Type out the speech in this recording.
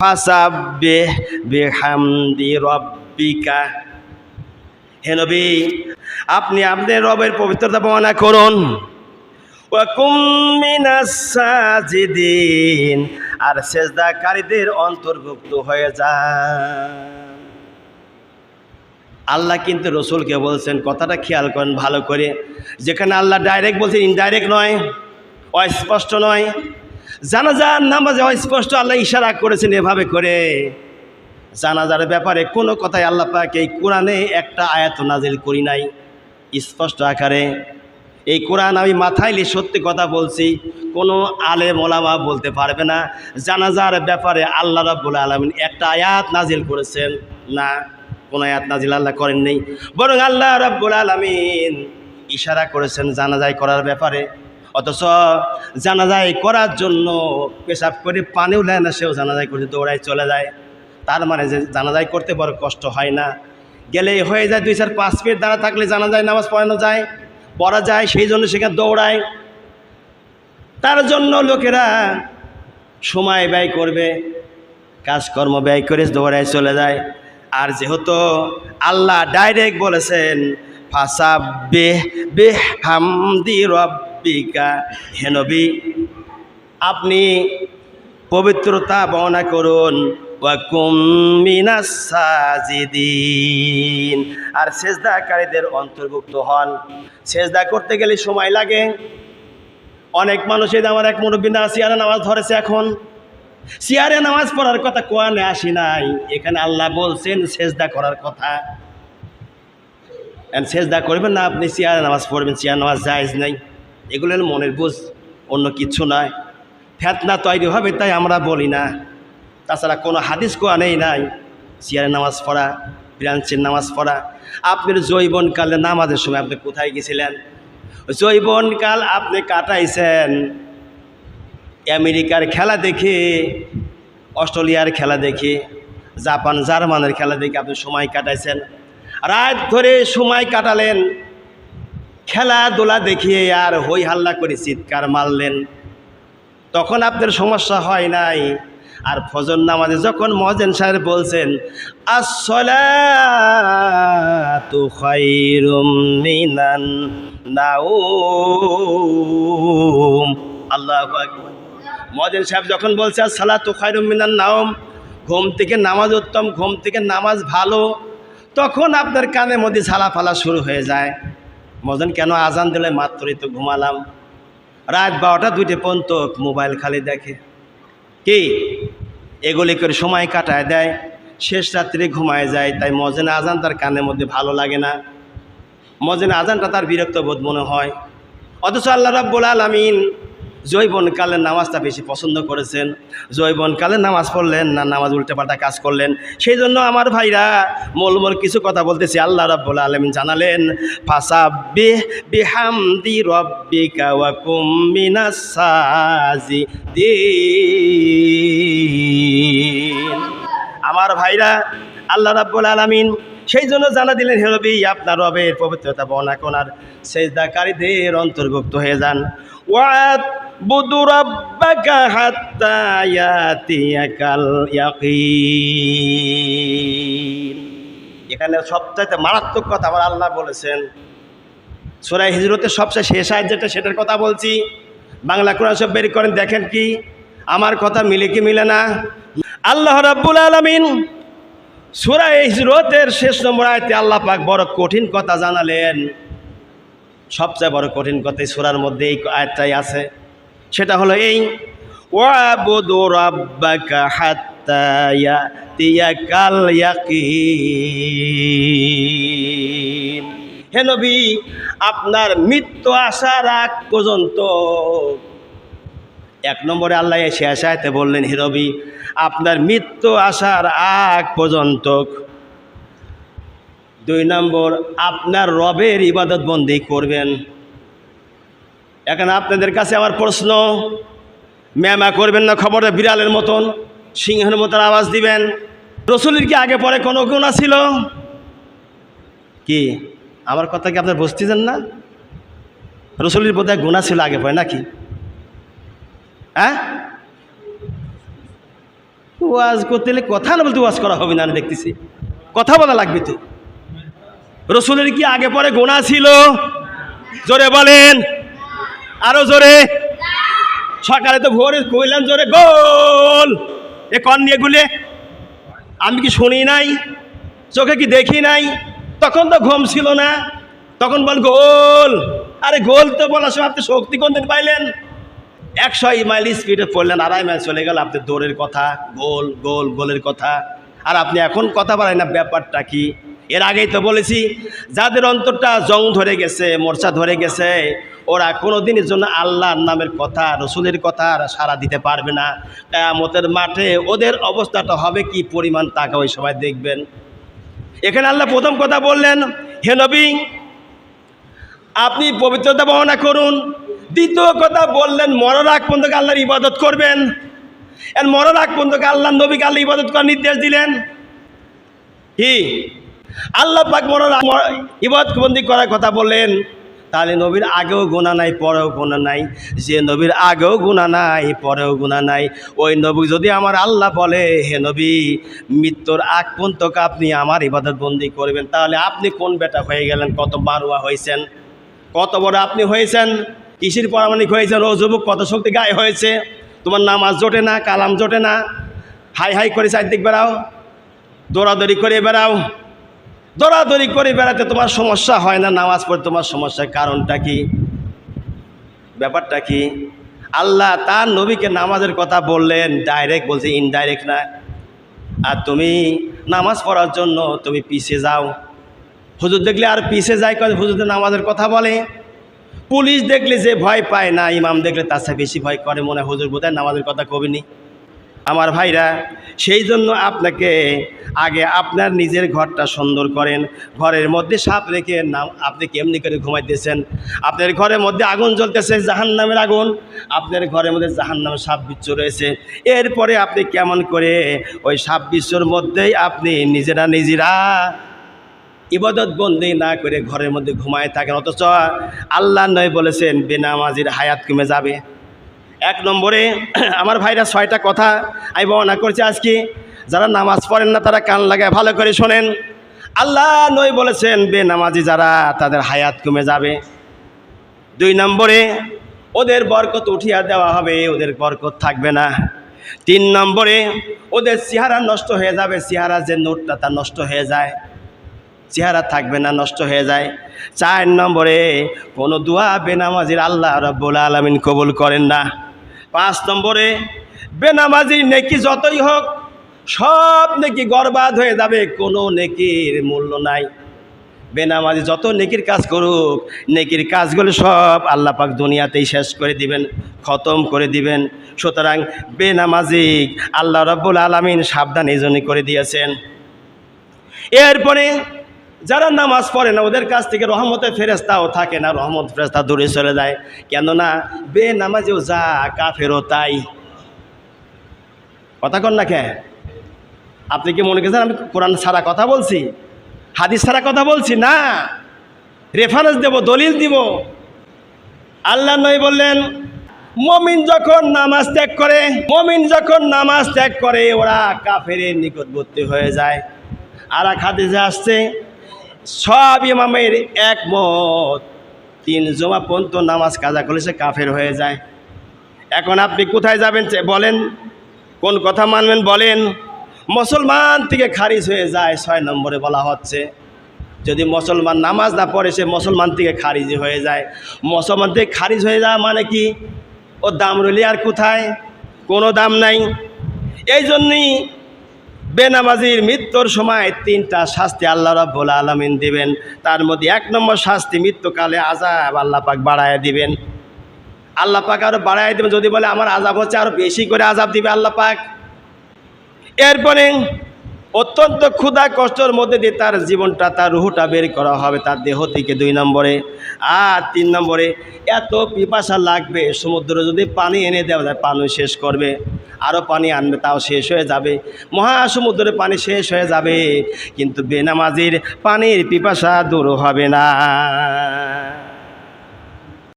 ফাসাব্বিহ হে নবী, আপনি আপনার রবের পবিত্রতা বর্ণনা করুন। আর সেজদাকারীদের অন্তর্ভুক্ত হয়ে যান। আল্লাহ কিন্তু রসুলকে বলছেন, কথাটা খেয়াল করেন ভালো করে। যেখানে আল্লাহ ডাইরেক্ট বলছেন ইনডাইরেক্ট নয়, অস্পষ্ট নয়। জানাজার নামাজে অস্পষ্ট আল্লাহ ইশারা করেছেন এভাবে করে। জানাজার ব্যাপারে কোনো কথাই আল্লাহ পাক এই কোরআনে একটা আয়াত নাজিল করি নাই, স্পষ্ট আকারে। এই কোরআন আমি মাথায় নিয়ে সত্যি কথা বলছি, কোনো আলে মোলামা বলতে পারবে না, জানাজার ব্যাপারে আল্লাহ রাব্বুল আলমিন একটা আয়াত নাজিল করেছেন। না, কোনো আয়াত নাজিল আল্লাহ করেননি বরং আল্লাহ রাব্বুল আলমিন ইশারা করেছেন জানাজাই করার ব্যাপারে। অথচ জানাজাই করার জন্য পেশাব করে পানিও নেয় না, সেও জানাজাই করতে দৌড়ায় চলে যায়। তার মানে যে জানাজাই করতে বড় কষ্ট হয় না। গেলেই হয়ে যায় দুই চার পাঁচ মিনিট দাঁড়া থাকলে জানাজায় নামাজ পড়ানো যায়, পড়া যায়, সেই জন্য সেখানে দৌড়ায়। তার জন্য লোকেরা সময় ব্যয় করবে, কাজকর্ম ব্যয় করে দৌড়ায় চলে যায়। আর যেহেতু আল্লাহ ডাইরেক্ট বলেছেন ফাঁসা বেহ বেহ হামদি রব্বিকা হেনবি আপনি পবিত্রতা বর্ণনা করুন। আর সেজদাকারীদের অন্তর্ভুক্ত হন। সেজদা করতে গেলে সময় লাগে। অনেক মানুষ এই আমার এক মুরব্বী না, সিয়ারে নামাজ ধরেছে এখন। সিয়ারে নামাজ পড়ার কথা কোয়ানে আসি নাই। এখানে আল্লাহ বলছেন, সেজদা করার কথা। সেজদা করবেন না আপনি, সিয়ারে নামাজ পড়বেন, সিয়ার নামাজ জায়েজ নাই। এগুলো মনের বুঝ, অন্য কিছু নয় ফেতনা তৈরি হবে তাই আমরা বলি না। তাছাড়া কোনো হাদিস কোয়ানেই নাই সিয়ারে নামাজ পড়া, ব্রাঞ্চের নামাজ পড়া। আপনার জৈবনকালে নামাজের সময় আপনি কোথায় গেছিলেন? জৈবনকাল আপনি কাটাইছেন আমেরিকার খেলা দেখে, অস্ট্রেলিয়ার খেলা দেখে, জাপান, জার্মানের খেলা দেখে আপনি সময় কাটাইছেন। রাত ধরে সময় কাটালেন। খেলাধুলা দেখিয়ে আর হই হাল্লা করে চিৎকার মারলেন। তখন আপনার সমস্যা হয় নাই। আর ফজর নামাজে যখন মহাজেন সাহেব বলছেন আল্লাহু মহাজেন সাহেব যখন বলছে, আসসালাতু খায়রুম মিনান নাউম ঘুম থেকে নামাজ উত্তম, ঘুম থেকে নামাজ ভালো। তখন আপনার কানের মধ্যে ঝালা ফালা শুরু হয়ে যায়। মজন কেন আজান দিলে মাত্রই তো ঘুমালাম? রাত বারোটা, দুইটে পর্যন্ত মোবাইল খালি দেখে। কি? এগুলি করে সময় কাটায় দেয়, শেষ রাত্রে ঘুমায় যায়, তাই মজেনা আজান তার কানের মধ্যে ভালো লাগে না। মজেনা আজানটা তার বিরক্ত বোধ মনে হয়। অথচ আল্লাহ রাব্বুল আলমিন জৈবনকালের নামাজটা বেশি পছন্দ করেছেন। জৈবনকালের নামাজ পড়লেন না, নামাজ উল্টেপাল্টা কাজ করলেন। সেই জন্য আমার ভাইরা মোল মোল কিছু কথা বলতেছি, আল্লাহ রাব্বুল আলমিন জানালেন আমার ভাইরা, আল্লাহ রাব্বুল আলামিন সেই জন্য জানা দিলেন হেরবি আপনার রবের পবিত্রতা বর্ণনা করার সেজদাকারীদের অন্তর্ভুক্ত হয়ে যান। ওয়াত বুদু রাব্বাকা হাত্তা ইয়াতিয়াকাল ইয়াকিন। এখানে সবচাইতে মারাত্মক কথা আমার আল্লাহ বলেছেন। সুরাই হিজরতের সবচেয়ে শেষ আয় যেটা, সেটার কথা বলছি। বাংলা কোরআন সব বের করেন, দেখেন কি? আমার কথা মিলে কি মিলে না? আল্লাহ রাব্বুল আলামিন সুরাই হিজরতের শেষ নম্বর আয়তে আল্লাহ পাক বড় কঠিন কথা জানালেন। সবচেয়ে বড় কঠিন কথা সূরার মধ্যে এই আয়াতটাই আছে। সেটা হলো এই হে নবী, আপনার মৃত্যু আসার আগ পর্যন্ত এক নম্বরে আল্লাহ এসে আসাইতে বললেন, হে নবী, আপনার মৃত্যু আসার আগ পর্যন্ত দুই নম্বর, আপনার রবের ইবাদত বন্দি করবেন। এখন আপনাদের কাছে আমার প্রশ্ন, ম্যামা করবেন না খবরটা বিড়ালের মতন, সিংহের মতন আওয়াজ দিবেন। রসুলের কি আগে পরে কোনো গুণা ছিল? কি? আমার কথা কি আপনার বুঝতেছেন না? রসুলের বোধহয় গুণা ছিল আগে পরে নাকি? হ্যাঁ? ওয়াজ করতে হলে কথা না বলতে ওয়াজ করা হবে না, আমি দেখতেছি। কথা বলা লাগবে তো। রসুলের কি আগে পরে গোনা ছিল? জোরে বলেন। আরও জোরে। সকালে তো ভোরে কইলাম জোরে, গোল। এ কন নিয়ে গুলে? আমি কি শুনি নাই? চোখে কি দেখি নাই? তখন তো ঘুম ছিল না। তখন বল, গোল। আরে গোল তো বলার সময় আপনি শক্তি কোন দিন পাইলেন? একশো মাইল স্পিডে পড়লেন, আড়াই মাইল চলে গেল। আপনি দৌড়ের কথা, গোল গোল, গোলের কথা। আর আপনি এখন কথা বলেন না, ব্যাপারটা কি? এর আগেই তো বলেছি, যাদের অন্তরটা জং ধরে গেছে, মোর্চা ধরে গেছে ওরা কোনো দিনের জন্য আল্লাহর নামের কথা, রসুলের কথা সারা দিতে পারবে না। কেয়ামতের মাঠে ওদের অবস্থাটা হবে কি পরিমাণ টাকা ওই সময় দেখবেন। এখানে আল্লাহ প্রথম কথা বললেন, হে নবী, আপনি পবিত্রতা বর্ণনা করুন। দ্বিতীয় কথা বললেন, মরার আগ পর্যন্ত আল্লাহর ইবাদত করবেন। আর মরার আগ পর্যন্ত আল্লাহ নবীকে আল্লাহ ইবাদত করার নির্দেশ দিলেন। কি? আল্লাহ পাক মরার ইবাদতবন্দি করার কথা বললেন তাহলে নবীর আগেও গুণা নাই, পরেও গুণা নাই। যে নবীর আগেও গুণা নাই, পরেও গুণা নাই। ওই নবী যদি আমার আল্লাহ বলে, হে নবী, মৃত্যুর আগ পর্যন্ত আপনি আমার ইবাদত বন্দি করবেন, তাহলে আপনি কোন বেটা হয়ে গেলেন? কত মারুয়া হয়েছেন? কত বড় আপনি হয়েছেন? কৃষির পরামানিক হয়েছেন? ও যুবক, কত শক্তি গায়ে হয়েছে? তোমার নামাজ জোটে না, কালাম জোটে না? হাই হাই করে চারদিক বেড়াও, দৌড়াদৌড়ি করে বেড়াও দৌড়াদৌড়ি করে বেড়াতে তোমার সমস্যা হয় না, নামাজ পড়ে তোমার সমস্যার কারণটা কি? ব্যাপারটা কি? আল্লাহ তার নবীকে নামাজের কথা বললেন ডাইরেক্ট বলছে ইনডাইরেক্ট না। আর তুমি নামাজ পড়ার জন্য তুমি পিছিয়ে যাও। হুজুর দেখলে আর পিছে যায় কয় হুজুরদের নামাজের কথা বলে। পুলিশ দেখলে যে ভয় পায় না, ইমাম দেখলে তার সাথে বেশি ভয় করে মনে হুজুর বোধহয় নামাজের কথা কবিনি। আমার ভাইরা, সেই জন্য আপনাকে আগে আপনার নিজের ঘরটা সুন্দর করেন। ঘরের মধ্যে সাপ রেখে নাম, আপনি কেমনি করে ঘুমাইতেছেন? আপনার ঘরের মধ্যে আগুন জ্বলতেছে জাহান নামের আগুন। আপনার ঘরের মধ্যে জাহান নামের সাপ বিচ্ছ রয়েছে। এরপরে আপনি কেমন করে ওই সাপ বিশ্বর মধ্যেই আপনি নিজেরা নিজেরা ইবাদত বন্দি না করে ঘরের মধ্যে ঘুমায় থাকেন। অথচ আল্লাহ নয় বলেছেন, বেনামাজির হায়াত কমে যাবে। এক নম্বরে, আমার ভাইরা ছয়টা কথা আমি বর্ণনা করছি আজকে। যারা নামাজ পড়েন না, তারা কান লাগায় ভালো করে শোনেন। আল্লাহ নই বলেছেন, বেনামাজি যারা, তাদের হায়াত কমে যাবে। দুই নম্বরে, ওদের বরকত উঠিয়া দেওয়া হবে, ওদের বরকত থাকবে না। তিন নম্বরে, ওদের চেহারা নষ্ট হয়ে যাবে, চেহারা যে নোটটা, তা নষ্ট হয়ে যায়। চেহারা থাকবে না, নষ্ট হয়ে যায়। চার নম্বরে, কোনো দোয়া বেনামাজির আল্লাহ রব্বুল আলমিন কবুল করেন না। পাঁচ নম্বরে, বেনামাজি নেকি যতই হোক, সব নেকি গরবাদ হয়ে যাবে, কোনো নেকির মূল্য নাই। বেনামাজি যত নেকির কাজ করুক, নেকির কাজগুলো সব আল্লাহ পাক দুনিয়াতেই শেষ করে দিবেন, খতম করে দিবেন। সুতরাং বেনামাজি আল্লাহ রব্বুল আলমিন সাবধান এই জন্যই করে দিয়েছেন। এরপরে যারা নামাজ পড়ে না, ওদের কাছ থেকে রহমতের ফেরেস্তাও থাকে না। রহমত ফেরেস্তা দূরে চলে যায়। কেননা বে নামাজেও যা, কাফেরও তাই। কথা কন না কে? আপনি কি মনে করছেন আমি কোরআন সারা কথা বলছি? হাদিস সারা কথা বলছি? না। রেফারেন্স দেব, দলিল দিব। আল্লাহ নয় বললেন, মমিন যখন নামাজ ত্যাগ করে, মমিন যখন নামাজ ত্যাগ করে, ওরা কাফেরের নিকটবর্তী হয়ে যায়। আর এক হাদিসে আসছে সব ইমামের একমত। তিন জমা পর্যন্ত নামাজ কাজা করলে সে কাফের হয়ে যায়। এখন আপনি কোথায় যাবেন বলেন, কোন কথা মানবেন বলেন। মুসলমান থেকে খারিজ হয়ে যায়, ছয় নম্বরে বলা হচ্ছে। যদি মুসলমান নামাজ না পড়ে, সে মুসলমান থেকে খারিজ হয়ে যায়। মুসলমান থেকে খারিজ হয়ে যাওয়া মানে কি? ও দাম রইলে আর কোথায়? কোনো দাম নাই। এই জন্যই বেনামাজির মৃত্যুর সময় তিনটা শাস্তি আল্লাহ রব্বুল আলমিন দিবেন। তার মধ্যে এক নম্বর শাস্তি মৃত্যুকালে আজাব আল্লাহ পাক বাড়ায় দিবেন। আল্লাহ পাক আরও বাড়ায় দিবেন, যদি বলে আমার আজাব হচ্ছে আরও বেশি করে আজাব দিবে আল্লাহ পাক। এরপরে অত্যন্ত ক্ষুধা কষ্টের মধ্যে দিয়ে তার জীবনটা, তার রুহুটা বের করা হবে তার দেহ থেকে দুই নম্বরে। আর তিন নম্বরে, এত পিপাসা লাগবে, সমুদ্র যদি পানি এনে দেওয়া যায়, পানি শেষ করবে আরও পানি আনবে, তাও শেষ হয়ে যাবে। মহাসমুদ্রে পানি শেষ হয়ে যাবে, কিন্তু বেনামাজির পানির পিপাসা দূর হবে না।